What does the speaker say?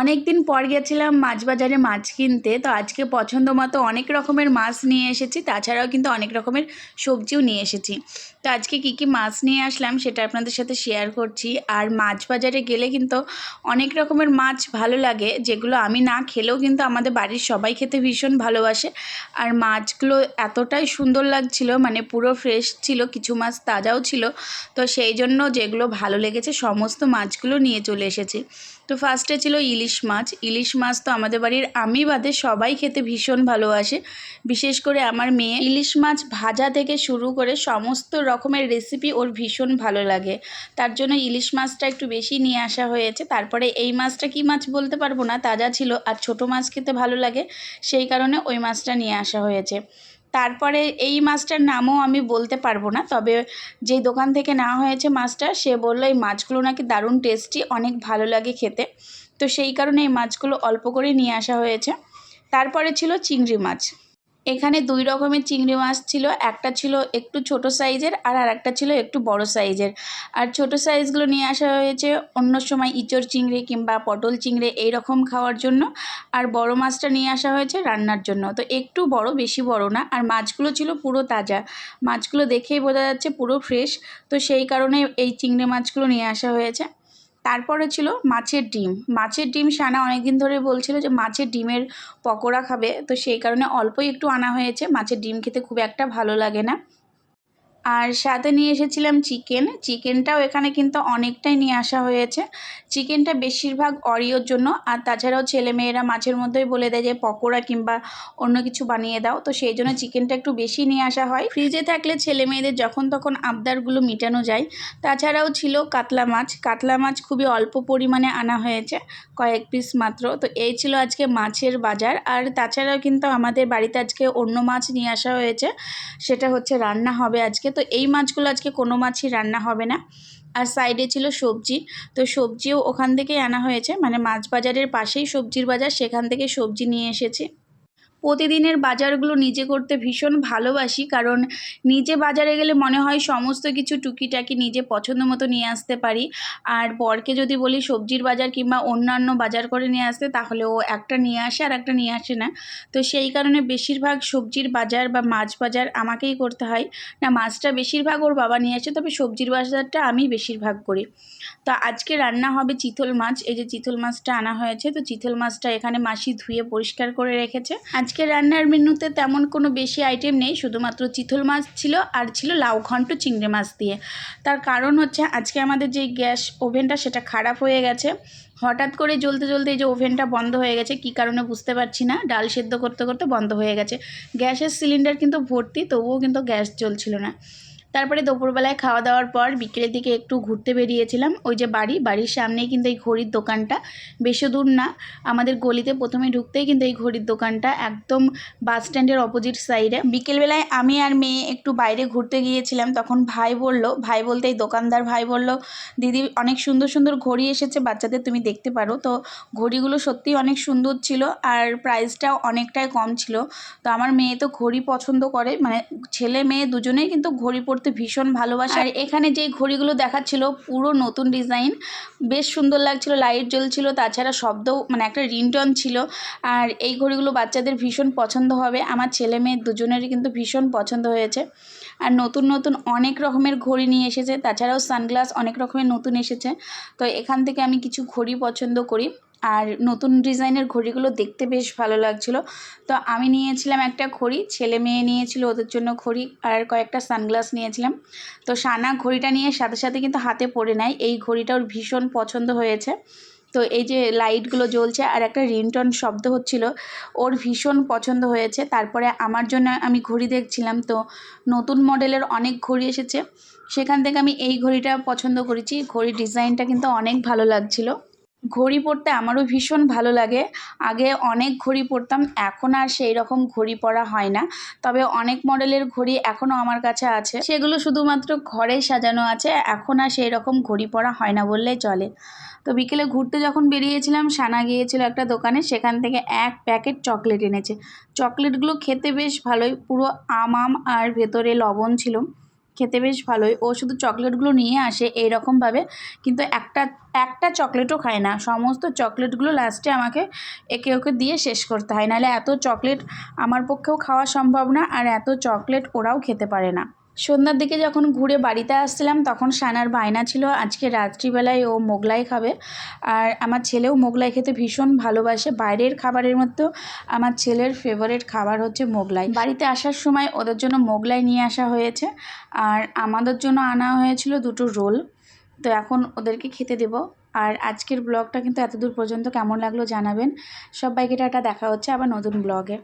অনেক দিন পর গেছিলাম মাছ বাজারে মাছ কিনতে, তো আজকে পছন্দ মতো অনেক রকমের মাছ নিয়ে এসেছি, তাছাড়াও কিন্তু অনেক রকমের সবজিও নিয়ে এসেছি। তো আজকে কী কী মাছ নিয়ে আসলাম সেটা আপনাদের সাথে শেয়ার করছি, আর মাছ বাজারে গেলে কিন্তু অনেক রকমের মাছ ভালো লাগে, যেগুলো আমি না খেলেও কিন্তু আমাদের বাড়ির সবাই খেতে ভীষণ ভালোবাসে। আর মাছগুলো এতটাই সুন্দর লাগছিল মানে পুরো ফ্রেশ ছিল, কিছু মাছ তাজাও ছিল, তো সেই জন্য যেগুলো ভালো লেগেছে সমস্ত মাছগুলো নিয়ে চলে এসেছি। তো ফার্স্টে ছিল ইলিশ মাছ। ইলিশ মাছ তো আমাদের বাড়ির আমি বাদে সবাই খেতে ভীষণ ভালোবাসে। বিশেষ করে আমার মেয়ে। ইলিশ মাছ ভাজা থেকে শুরু করে সমস্ত রকমের রেসিপি ওর ভীষণ ভালো লাগে। তার জন্য ইলিশ মাছটা একটু বেশি নিয়ে আসা হয়েছে। তারপরে এই মাছটা কি মাছ বলতে পারব না, তাজা ছিল। আর ছোট মাছ খেতে ভালো লাগে। সেই কারণে ওই মাছটা নিয়ে আসা হয়েছে। তারপরে এই মাছটার নামও আমি বলতে পারব না, তবে যেই দোকান থেকে নেওয়া হয়েছে মাছটা, সে বলল এই মাছগুলো নাকি দারুণ টেস্টি, অনেক ভালো লাগে খেতে। তো সেই কারণে এই মাছগুলো অল্প করে নিয়ে আসা হয়েছে। তারপরে ছিল চিংড়ি মাছ। এখানে দুই রকমের চিংড়ি মাছ ছিল, একটা ছিল একটু ছোট সাইজের আর আর একটা ছিল একটু বড় সাইজের। আর ছোট সাইজগুলো নিয়ে আসা হয়েছে অন্য সময় ইঁচড় চিংড়ি কিংবা পটল চিংড়ি এই রকম খাওয়ার জন্য। আর বড় মাছটা নিয়ে আসা হয়েছে রান্নার জন্য। তো একটু বড়, বেশি বড় না। আর মাছগুলো ছিল পুরো তাজা। মাছগুলো দেখেই বোঝা যাচ্ছে পুরো ফ্রেশ। তো সেই কারণে এই চিংড়ি মাছগুলো নিয়ে আসা হয়েছে। তারপরে ছিল মাছের ডিম। মাছের ডিম সানা অনেকদিন ধরে বলছিল যে মাছের ডিমের পকোড়া খাবে। তো সেই কারণে অল্পই একটু আনা হয়েছে। মাছের ডিম খেতে খুব একটা ভালো লাগে না। আর সাথে নিয়ে এসেছিলাম চিকেন। চিকেনটাও এখানে কিন্তু অনেকটাই নিয়ে আসা হয়েছে। চিকেনটা বেশিরভাগ অরিওর জন্য। আর তাছাড়াও ছেলে মেয়েরা মাছের মধ্যেই বলে দেয় যে, পকোড়া কিংবা অন্য কিছু বানিয়ে দাও। তো সেই জন্য চিকেনটা একটু বেশি নিয়ে আসা হয়। ফ্রিজে থাকলে ছেলে মেয়েদের যখন তখন আবদারগুলো মেটানো যায়। তাছাড়াও ছিল কাতলা মাছ। কাতলা মাছ খুবই অল্প পরিমাণে আনা হয়েছে, কয়েক পিস মাত্র। তো এই ছিল আজকে মাছের বাজার। আর তাছাড়াও কিন্তু আমাদের বাড়িতে আজকে অন্য মাছ নিয়ে আসা হয়েছে। সেটা হচ্ছে রান্না হবে আজকে। তো এই মাছগুলো আজকে কোনো মাছই রান্না হবে না। আর সাইডে ছিল সবজি, তো সবজিও ওখান থেকেই আনা হয়েছে। মানে মাছ বাজারের পাশেই সবজির বাজার, সেখান থেকে সবজি নিয়ে এসেছে। প্রতিদিনের বাজারগুলো নিজে করতে ভীষণ ভালোবাসি, কারণ নিজে বাজারে গেলে মনে হয় সমস্ত কিছু টুকিটাকি নিজে পছন্দ মতো নিয়ে আসতে পারি। আর বরকে যদি বলি সবজির বাজার কিংবা অন্যান্য বাজার করে নিয়ে আসতে, তাহলে ও একটা নিয়ে আসে আর একটা নিয়ে আসে না। তো সেই কারণে বেশিরভাগ সবজির বাজার বা মাছ বাজার আমাকেই করতে হয়। না, মাছটা বেশিরভাগ ওর বাবা নিয়ে আসে, তবে সবজির বাজারটা আমি বেশিরভাগ করি। তো আজকে রান্না হবে চিতল মাছ, এই যে চিতল মাছটা আনা হয়েছে, তো চিতল মাছটা এখানে মাসি ধুয়ে পরিষ্কার করে রেখেছে। আজকে রান্নার মেনুতে তেমন কোনো বেশি আইটেম নেই, শুধুমাত্র চিতল মাছ ছিল আর ছিল লাউ ঘন্ট চিংড়ি মাছ দিয়ে। তার কারণ হচ্ছে আজকে আমাদের যে গ্যাস ওভেনটা সেটা খারাপ হয়ে গেছে। হঠাৎ করে জ্বলতে জ্বলতে এই যে ওভেনটা বন্ধ হয়ে গেছে, কি কারণে বুঝতে পারছি না। ডাল সেদ্ধ করতে করতে বন্ধ হয়ে গেছে। গ্যাসের সিলিন্ডার কিন্তু ভর্তি, তবুও কিন্তু গ্যাস জ্বলছিল না। তারপরে দুপুরবেলায় খাওয়া দাওয়ার পর বিকেলের দিকে একটু ঘুরতে বেরিয়েছিলাম। ওই যে বাড়ি, বাড়ির সামনেই কিন্তু এই ঘড়ির দোকানটা। বেশি দূর না, আমাদের গলিতে প্রথমে ঢুকতেই কিন্তু এই ঘড়ির দোকানটা একদম বাস স্ট্যান্ডের অপোজিট সাইডে বিকেলবেলায় আমি আর মেয়ে একটু বাইরে ঘুরতে গিয়েছিলাম, তখন ভাই বলল, ভাই বলতে এই দোকানদার ভাই বলল, দিদি, অনেক সুন্দর সুন্দর ঘড়ি এসেছে, বাচ্চাদের তুমি দেখতে পারো। তো ঘড়িগুলো সত্যিই অনেক সুন্দর ছিল আর প্রাইসটাও অনেকটাই কম ছিল। তো আমার মেয়ে তো ঘড়ি পছন্দ করে মানে ছেলে মেয়ে দুজনেই কিন্তু ঘড়ি পরতে ভীষণ ভালোবাসে। আর এখানে যে ঘড়িগুলো দেখাচ্ছিল, পুরো নতুন ডিজাইন। বেশ সুন্দর লাগছিল, লাইট জ্বলছিল, তাছাড়া শব্দও মানে একটা রিংটন ছিল। আর এই ঘড়িগুলো বাচ্চাদের ভীষণ পছন্দ হবে। আমার ছেলে মেয়ে দুজনেরই কিন্তু ভীষণ পছন্দ হয়েছে। আর নতুন নতুন অনেক রকমের ঘড়ি নিয়ে এসেছে। তাছাড়াও সানগ্লাস অনেক রকমের নতুন এসেছে। তো এখান থেকে আমি কিছু ঘড়ি পছন্দ করি। আর নতুন ডিজাইনের ঘড়িগুলো দেখতে বেশ ভালো লাগছিল। তো আমি নিয়েছিলাম একটা ঘড়ি, ছেলে মেয়ে নিয়েছিল ওদের জন্য ঘড়ি আর কয়েকটা সানগ্লাস নিয়েছিলাম। তো সানা ঘড়িটা নিয়ে সাথে সাথে কিন্তু হাতে পড়ে নেয়, এই ঘড়িটা ওর ভীষণ পছন্দ হয়েছে। তো এই যে লাইটগুলো জ্বলছে আর একটা রিংটন শব্দ হচ্ছিল, ওর ভীষণ পছন্দ হয়েছে। তারপরে আমার জন্য আমি ঘড়ি দেখছিলাম, তো নতুন মডেলের অনেক ঘড়ি এসেছে। সেখান থেকে আমি এই ঘড়িটা পছন্দ করেছি। ঘড়ির ডিজাইনটা কিন্তু অনেক ভালো লাগছিল। ঘড়ি পরতে আমারও ভীষণ ভালো লাগে। আগে অনেক ঘড়ি পরতাম এখন আর সেই রকম ঘড়ি পরা হয় না। তবে অনেক মডেলের ঘড়ি এখনও আমার কাছে আছে। সেগুলো শুধুমাত্র ঘরে সাজানো আছে, এখন আর সেই রকম ঘড়ি পরা হয় না বললেই চলে। তো বিকেলে ঘুরতে যখন বেরিয়েছিলাম, সানা গিয়েছিল একটা দোকানে, সেখান থেকে এক প্যাকেট চকলেট এনেছে। চকলেটগুলো খেতে বেশ ভালোই, পুরো আম আম আর ভেতরে লবণ ছিল। খেতে বেশ ভালোই। ও শুধু চকলেটগুলো নিয়ে আসে এই রকমভাবে কিন্তু একটা একটা চকলেটও খায় না। সমস্ত চকলেটগুলো লাস্টে আমাকে একে ওকে দিয়ে শেষ করতে হয়। নাহলে এত চকলেট আমার পক্ষেও খাওয়া সম্ভব না, আর এত চকলেট ওরাও খেতে পারে না। সন্ধ্যার দিকে যখন ঘুরে বাড়িতে আসছিলাম, তখন সানার বায়না ছিল, আজকে রাত্রিবেলায় ও মোগলাই খাবে। আর আমার ছেলেও মোগলাই খেতে ভীষণ ভালোবাসে। বাইরের খাবারের মধ্যেও আমার ছেলের ফেভারিট খাবার হচ্ছে মোগলাই। বাড়িতে আসার সময় ওদের জন্য মোগলাই নিয়ে আসা হয়েছে। আর আমাদের জন্য আনা হয়েছিল দুটো রোল। তো এখন ওদেরকে খেতে দেব। আর আজকের ব্লগটা কিন্তু এতদূর পর্যন্ত কেমন লাগল জানাবেন। সবাইকে টাটা, দেখা হচ্ছে আবার নতুন ব্লগে।